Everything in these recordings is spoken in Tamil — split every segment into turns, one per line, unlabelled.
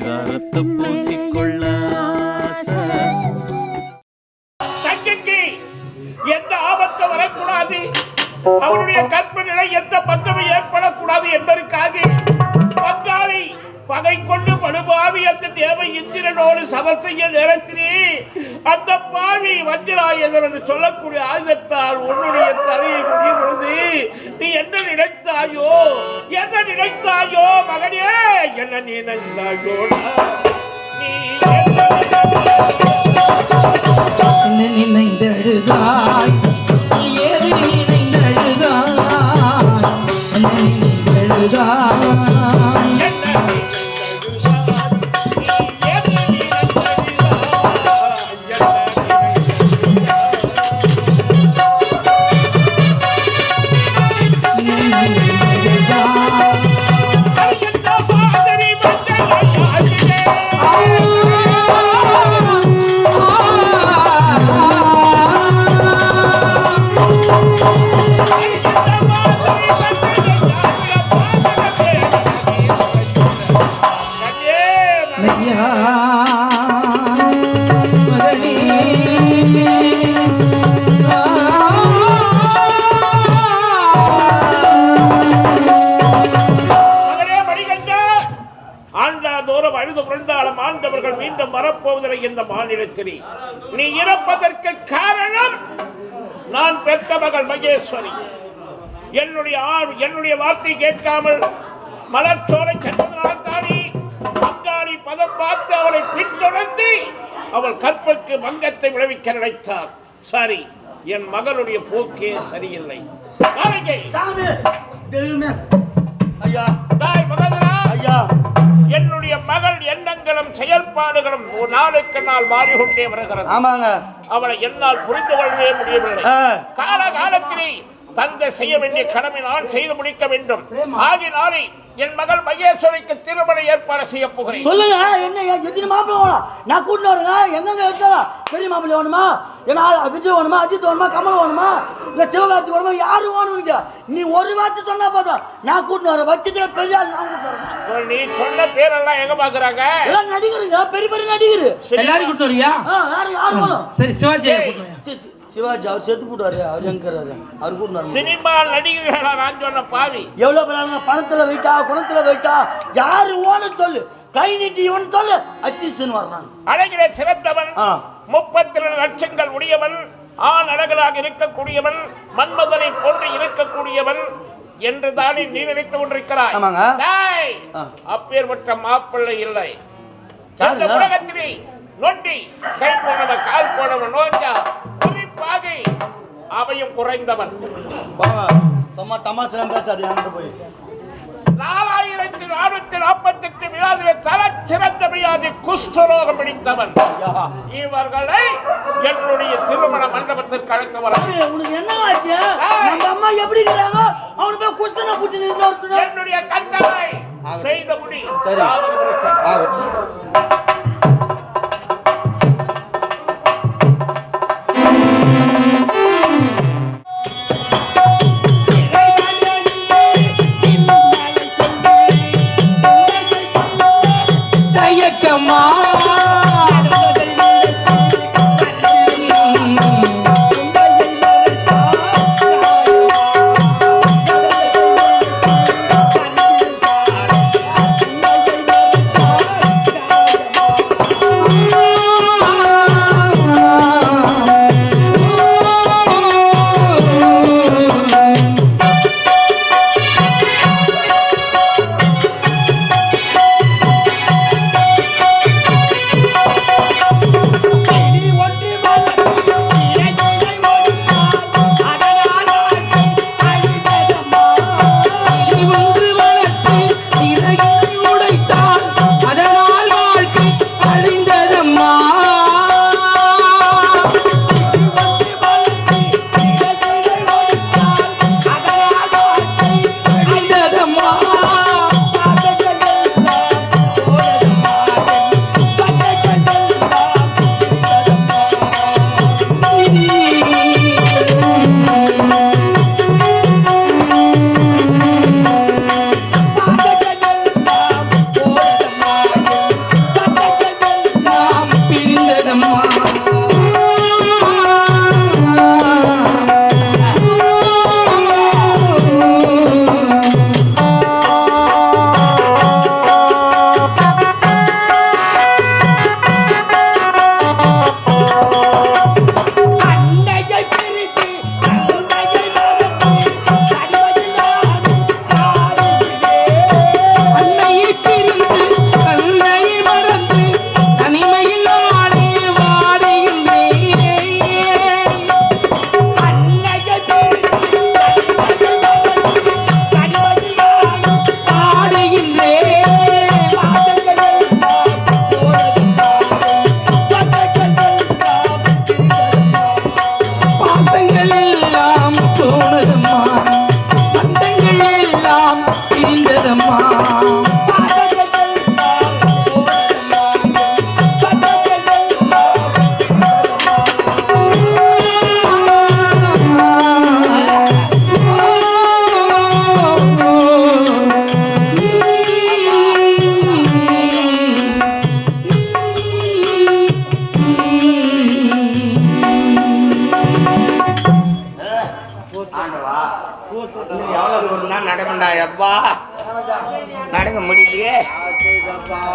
பரிதாரத்தை பூசிக்கொள்ள
தங்கைக்கு எந்த ஆபத்து வரக்கூடாது? அவருடைய கற்ப நிலை எந்த பந்தமும் ஏற்படக்கூடாது என்பதற்காக பங்காளி பகை கொண்டு படுபாவி அந்த தேவை இந்திரனோடு சமர் செய்ய நேரத்திலே அந்த பாவி வஞ்சிராயுதம் என்று சொல்லக்கூடிய ஆயுதத்தால் உன்னுடைய தலையை முடிய பொழுது நீ என்ன நினைத்தாயோ எதை நினைத்தாயோ மகனே என்ன நினைத்தாயோ நீ என்ன
என்ன நினைந்தழுதாய் ஏது நினைந்தழுதாய்? என்ன நினைந்தழுதாய்?
மீண்டும் வரப்போவதில்லை இந்த மாநிலத்திலே. நீ இறப்பதற்கு காரணம் நான் பெற்ற மகள் மகேஸ்வரி. என்னுடைய என்னுடைய வார்த்தை கேட்காமல் மலர்ச்சோலை சென்றதனால் தானே பங்காளி பதம் பார்த்து அவளை பின்தொடர்ந்து அவள் கற்புக்கு மங்கத்தை விளைவிக்க நினைத்தார் சரி என் மகளுடைய போக்கே சரியில்லை. எண்ணங்களும் செயல்பாடுகளும் ஒரு நாளுக்கு நாள் மாறிக்கொண்டே வருகிறது.
ஆமாங்க.
அவளை என்னால் புரிந்து கொள்ளவே முடியவில்லை. கால காலத்திலே தந்தை செய்ய வேண்டிய கடமை நான் செய்து முடிக்க வேண்டும். ஆகினாலே என் மகள் மகேஸ்வரிக்கு திருமண ஏற்பாடு செய்ய போகிறேன்.
சொல்லுங்க என்ன எத்தனை மாப்பிள்ளை நான் கூட்டிட்டு வரேங்க. எங்கெங்க பெரிய மாப்பிள்ளை வேணுமா? ஏன்னா விஜய் வேணுமா அஜித் வேணுமா கமல் வேணுமா? இல்ல சிவகார்த்தி வேணுமா? யாரு வேணும்னு நீ ஒரு வார்த்தை சொன்னா போதும். நான் கூட்டிட்டு வரேன். வச்சுட்டு பெரிய ஆள் நான் வரேன்.
நீ சொன்ன பேரெல்லாம் எங்க பாக்குறாங்க?
எல்லாம் நடிகருங்க. பெரிய பெரிய நடிகர்.
எல்லாரும் கூட்டு வரியா?
ஆ யாரு யாரு வேணும்?
சரி சிவாஜி கூட்டு
சிவாஜி அவர் செத்து போட்டாரு அவர் எங்க இருக்காரு? அவர் கூட்டிட்டு வரேன்
சினிமா நடிகர்களா நான் சொன்ன பாவி.
எவ்வளவு பேராங்க பணத்துல வெயிட்டா குணத்துல வெயிட்டா யாரு ஓன சொல்லு. கை நீட்டி இவன் சொல்லு அச்சிசுன்னு வர்றான்.
அழகிலே சிறந்தவன். முப்பத்தி ரெண்டு லட்சங்கள் உடையவன் ஆண் அழகலாக இருக்கக்கூடியவன் மன்மதனை போன்று இருக்கக்கூடியவன் என்று தானே நீ நினைத்துக் கொண்டிருக்கிறாய். அப்பேற்பட்ட மாப்பிள்ளை இல்லை? இந்த உலகத்திலே நொண்டி கை போனவன் கால் போனவன் நோஞ்சா குறிப்பாக அவையும் குறைந்தவன்.
சும்மா டமாசெல்லாம் பேசாது போய்.
நாலாயிரத்தி நானூத்தி நாற்பத்தி எட்டு வியாதியில தல சிறந்த வியாதி குஷ்டரோகம் பிடித்தவன். இவர்களை என்னுடைய திருமண மண்டபத்திற்கு அழைத்து வர
உனக்கு என்ன ஆச்சு? நம்ம அம்மா எப்படி இருக்கிறாங்க? அவனு போய் குஷ்டனை பூச்சி நின்று
என்னுடைய கட்டளை செய்த முடி.
சரி.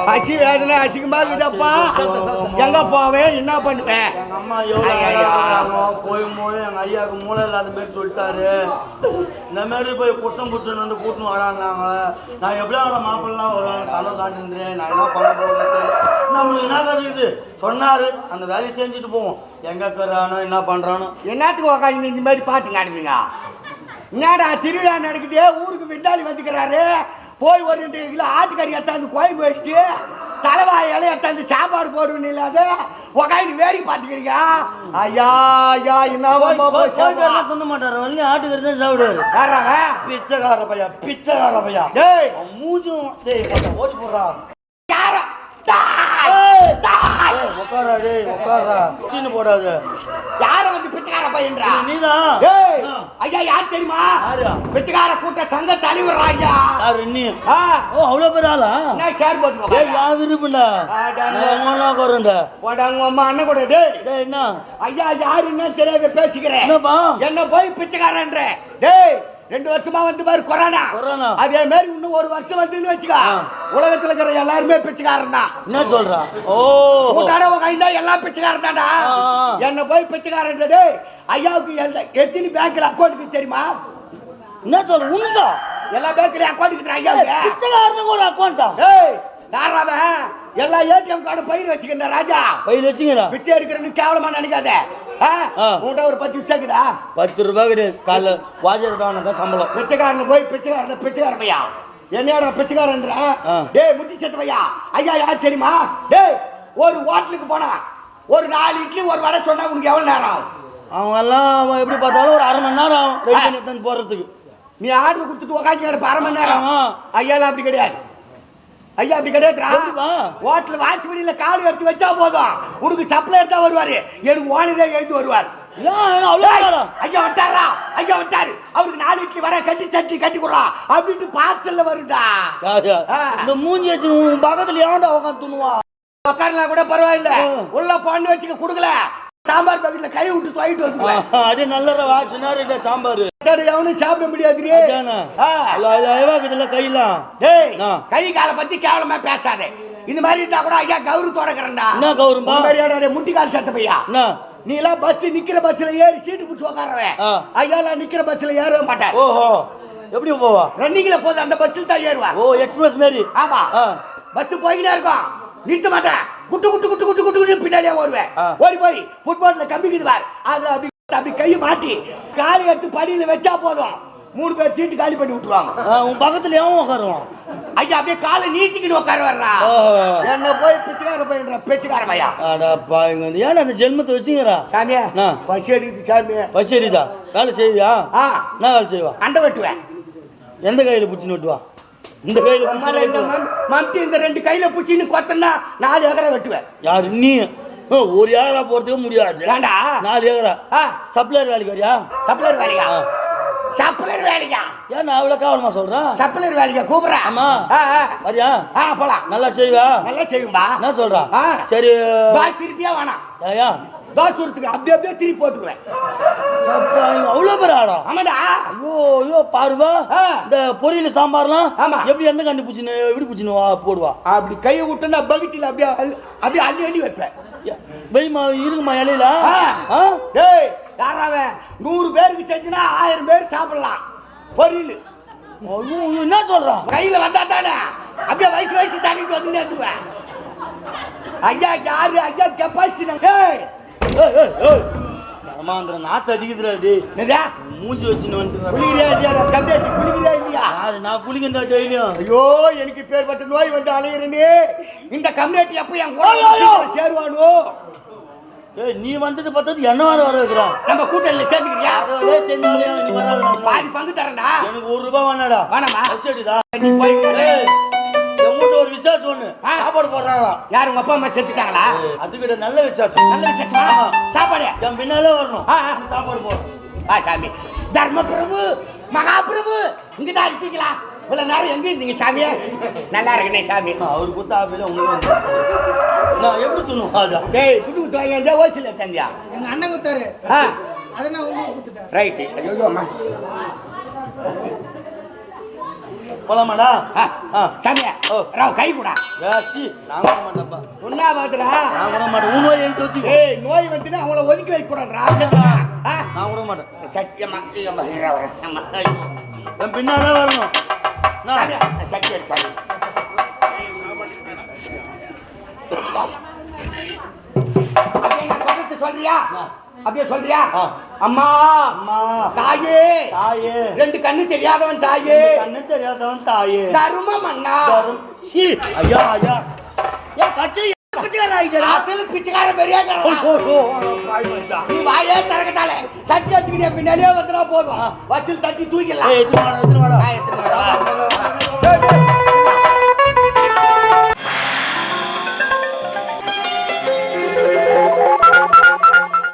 பசி வேதனை அசிங்கமா இருக்குதப்பா எங்க போவேன் என்ன பண்ணுவேன்
எங்க அம்மா எவ்வளவு. போகும்போது எங்க ஐயாவுக்கு மூளை இல்லாத மாதிரி சொல்லிட்டாரு. இந்த மாதிரி போய் புருஷன் புருஷன் வந்து கூட்டின்னு வராங்க நான் எப்படி அவனை மாப்பிள்ளலாம் வருவாங்க? கனவு காண்டிருந்தேன் நான் என்ன பண்ண நம்மளுக்கு என்ன கிடைக்குது சொன்னாரு. அந்த வேலையை செஞ்சுட்டு போவோம். எங்க இருக்கிறானோ என்ன பண்றானோ.
என்னத்துக்கு உக்காந்து இந்த மாதிரி பார்த்து காட்டுவீங்க என்னடா திருவிழா நடக்குது? ஊருக்கு விருந்தாளி வந்துக்கிறாரு. போய் ஒரு ரெண்டு கிலோ ஆட்டுக்கறி எடுத்தாந்து கோயம்பு வச்சுட்டு தலைவாய் இலைய எடுத்தாந்து சாப்பாடு போடுவேன்னு இல்லாத உக்காந்து வேடிக்கை பார்த்துக்கிறீங்க ஐயா ஐயா என்ன
தின்ன மாட்டாரு? வள்ளி ஆட்டுக்கறி தான் சாப்பிடுவாரு.
யாராங்க
பிச்சைக்கார பையா பிச்சைக்கார பையா.
டேய்
அவன் மூஞ்சும் டேய் ஓடி போடுறா.
யாரா?
ஏய், ஏய், உட்கார்றா டேய் சீனு போடாத.
யார வந்து பிச்சைக்கார பையன்றா
ஆ.
ஐயா யார் தெரியுமா? பிச்சைக்கார கூட்ட சங்க தலைவர் ஐயா.
யாரு நீ? ஓ அவ்வளோ பேர் ஆளா?
என்ன ஷேர் போட்டு
ஏய் யா. நான் எங்கன்னா உட்காருண்டா
போடாங்க அம்மா அண்ணன் கூட டேய்.
டேய் என்ன?
ஐயா யாருன்னு தெரியாத பேசிக்கிறேன்.
என்னப்பா?
என்ன போய் பிச்சைக்காரன்ற? டேய் ரெண்டு வருஷமா வந்து பாரு கொரோனா.
கொரோனா.
அதே மாதிரி இன்னும் ஒரு வருஷம் வந்துன்னு வச்சுக்க. உலகத்துல இருக்கிற எல்லாருமே பிச்சைக்காரன் தான்.
என்ன சொல்றா? ஓ.
கூட்டாட உட்காந்தா எல்லாம் பிச்சைக்காரன் தான்டா.
ஆ.
என்ன போய் பிச்சைக்காரன்ற டேய் ஐயாவுக்கு எத்தனை பேங்க்ல அக்கௌண்ட்டுக்கு தெரியுமா?
என்ன சொல்ற? உனக்கா
எல்லா பேங்க்லயும் அக்கௌண்ட்டுக்கு ஐயாவுக்கு.
பிச்சைக்காரனுக்கு ஒரு அக்கௌண்டா
டேய் யாராவன் எல்லா ஏடிஎம் கார்டு பையில வச்சுக்கின்ற ராஜா.
பையில வச்சுங்களா
பிச்சை எடுக்கிறன்னு கேவலமா நினைக்காத. உன்கிட்ட ஒரு பத்து நிமிஷம் இருக்குதா?
பத்து ரூபாய் கிடையாது. காலைல வாஜர் தான் சம்பளம்.
பிச்சைக்காரன் போய் பிச்சைக்காரன் பிச்சைக்காரன் பையா? என்னடா பிச்சைக்காரன்ற. டேய் முட்டி செத்து பையா? ஐயா யார் தெரியுமா? டேய் ஒரு ஹோட்டலுக்கு போனா ஒரு நாலு இட்லி ஒரு வடை சொன்னா உனக்கு எவ்வளவு நேரம் ஆகும்?
அவங்க எல்லாம் எப்படி பார்த்தாலும் ஒரு அரை மணி நேரம் ஆகும். ரெடி பண்ணி போறதுக்கு.
நீ ஆர்டர் கொடுத்துட்டு உக்காந்து அரை மணி நேரம்
ஆமா.
ஐயாலாம் அப்படி கிடையாது. ஐயா அப்படி
எப்படிப்பா?
ஹோட்டல் வாட்ச்மேனில கால் எடுத்து வச்சா போதும். உனக்கு சப்ளை எடுத்தா வருவாரு. எனக்கு ஓனரே எழுதி வருவார். ஐயா விட்டாரா ஐயா விட்டாரு அவருக்கு நாலு இட்லி வர கட்டி சட்னி கட்டி கொடுறா. அப்படின்ட்டு பார்சல்ல வருடா.
இந்த மூஞ்சி வச்சு பக்கத்துல ஏன்டா உட்காந்து துணுவா
உட்காரலாம் கூட பரவாயில்ல. உள்ள பண்ணி வச்சுக்க கொடுக்கல. சாம்பார் பக்கெட்ல கை விட்டு துவைட்டு வந்துருவேன்.
அது நல்ல வாசனா ரெண்டா சாம்பார்.
எவனும் சாப்பிட முடியாது
கையெல்லாம்?
டேய். கை காலை பத்தி கேவலமா பேசாதே. இந்த மாதிரி இருந்தா கூட ஐயா கௌரவத்தோட இருக்கிறேன்டா
என்ன
முட்டி கால் சத்த பையா.
என்ன?
நீ எல்லாம் பஸ் நிக்கிற பஸ்ல ஏறி சீட்டு பிடிச்சி உட்காரவன். ஐயா எல்லாம் நிக்கிற பஸ்ல ஏறவே மாட்டார்.
ஓஹோ எப்படி போவா?
ரன்னிங்ல போது அந்த பஸ்ஸில் தான் ஏறுவார்
ஓ எக்ஸ்பிரஸ் மாரி.
ஆமா. பஸ் போய்கிட்டே இருக்கும். நிறுத்த மாட்டேன் குட்டு குட்டு குட்டு குட்டு குட்டு குட்டு பின்னாடியே ஓடுவேன். ஓடி போய் ஃபுட்பால்ல கம்பிக்குதுவார் அதுல அப்படி அப்படி கையை மாட்டி காலி எடுத்து படியில வச்சா போதும். மூணு பேர் சீட்டு காலி பண்ணி விட்டுருவாங்க.
உன் பக்கத்துல ஏன் உட்காருவான்
ஐயா அப்படியே காலை நீட்டிக்கிட்டு உட்கார வர்றா. என்ன போய் பிச்சைக்கார பையன்ற பிச்சைக்கார பையா.
அடப்பா இங்க வந்து ஏன் அந்த ஜென்மத்தை வச்சுங்கிறா?
சாமியா. பசி அடிக்குது சாமி
பசேரிதா வேலை செய்வியா? என்ன வேலை செய்வா?
அண்டை வெட்டுவேன்.
எந்த கையில பிடிச்சின்னு வெட்டுவா? இந்த கையில பிடிச்சி
இந்த ரெண்டு கையில புடிச்சின்னு கொத்தனா நாலு ஏக்கரை வெட்டுவேன்
யாரு நீ? ஒரு ஏக்கரா போறதுக்கு முடியாது.
ஏண்டா?
நாலு ஏக்கரா?
ஆ.
சப்ளையர் வேலைக்கு வரியா?
சப்ளர் வேலையா
ஆ.
சப்ளர் வேலையா
ஏன் நான் அவ்வளோ கேவலமா சொல்றேன்?
சப்ளர் வேலையா கூப்பிடுறேன்
ஆமா. வரியா?
ஆ போலாம்.
நல்லா செய்வா?
நல்லா செய்யும்பா.
என்ன சொல்றா?
ஆ.
சரி
பாஸ் திருப்பியா வேணாம்
ஐயா
பாஸ் சுரத்துக்கு அப்படியே அப்படியே திருப்பி போட்டுருவேன்.
அவ்வளோ பேர் ஆடா
ஆமாடா.
ஐயோ ஐயோ பாருவா. இந்த பொரியல் சாம்பார்லாம்
ஆமா.
எப்படி எந்த கண்டு பிடிச்சின்னு எப்படி பிடிச்சின்னு வா போடுவா.
அப்படி கையை விட்டுனா பக்கெட்டில் அப்படியே அப்படியே அள்ளி அள்ளி வைப்பேன்.
வெய்மா இருக்குமா இலையில?
டேய் யாராவன் நூறு பேருக்கு செஞ்சுனா ஆயிரம் பேர் சாப்பிடலாம். பொரியல்.
என்ன சொல்றா?
கையில வந்தா தானே? அப்படியே வயசு வயசு தாண்டிட்டு வந்து நேர்த்துவேன் ஐயா யாரு? ஐயா கெப்பாசிட்டி ஏய்
கர்மாந்திர நாத்து அடிக்குதுடா
என்னதா?
மூஞ்சி வச்சுன்னு வந்துட்டு வர.
குளிக்கிறியா இல்லையா? கம்மியாட்டி குளிக்கிறியா இல்லையா?
யாரு? நான் குளிக்கின்றா டெய்லியும்.
ஐயோ எனக்கு பேர்பட்ட நோய் வந்து அலையிறனே. இந்த கம்யூனிட்டி எப்போ என். கூட சேருவானோ?
ஏய் நீ வந்தது பார்த்தது என்ன வர வர வைக்கிறான்
நம்ம கூட்டணியில் சேர்ந்துக்கிறியா?
அதோடய செஞ்சாலே நீ வராத
பாதி பங்கு தரேன்டா.
எனக்கு ஒரு ரூபாய் வேணாடா.
வேணாமா?
சரிடா
நீ போய்
சாப்பாடு போடுறாங்களாம்
யார் உங்க அப்பா அம்மா செத்துட்டாங்களா?
அதுக்கிட்ட நல்ல விசேஷம்.
நல்ல விசேஷமா. சாப்பாடு?
என் பின்னாலே வரணும். சாப்பாடு போடுறோம்
ஆ சாமி. தர்ம பிரபு மகாபிரபு இங்க தான் இருப்பீங்களா இவ்வளவு நேரம் எங்க இருந்தீங்க சாமியே நல்லா இருக்கனே சாமி.
அவர் கொடுத்த ஆப்பில உங்களுக்கு நான் எப்படி துணும் அதான்.
டேய் குட்டு குத்து வாங்கி வந்தா ஓசில தந்தியா?
எங்க அண்ணன் குத்தாரு
ஆ.
அதை நான் உங்களுக்கு குத்துட்டேன்
ரைட்டு ஐயோ அம்மா.
போலாமாடா.
சாமியா. ராவ் கை கூடா.
ஏசி நான் கூட மாட்டேன்ப்பா.
ஒன்னா பாத்துடா
நான் கூட மாட்டேன். உன் நோய் எனக்கு தொத்தி
ஏய் நோய் வந்துன்னா அவங்கள ஒதுக்கி வைக்க கூடாதுடா
நான் கூட மாட்டேன்.
ஐயோ
என் பின்னாலே வரணும். நான்.
எடு சாமி. சொல்றியா? அப்படியே சொல்றியா. அம்மா
அம்மா.
தாயே.
தாயே.
ரெண்டு கண்ணு தெரியாதவன் தாயே.
கண்ணு தெரியாதவன் தாயே.
தருமம் அண்ணா.
சீ, ஐயா ஐயா. ஏன் கட்சி பிச்சைக்காரன்
அசல் பிச்சைக்கார பெரிய நீ வாயே திறக்கத்தால. சட்டி எடுத்துக்கிட்டே பின்னாலே வந்துடா போதும். வச்சில் தட்டி தூக்கிடலாம்.
எத்தனை வாடா எத்தனை வாடா?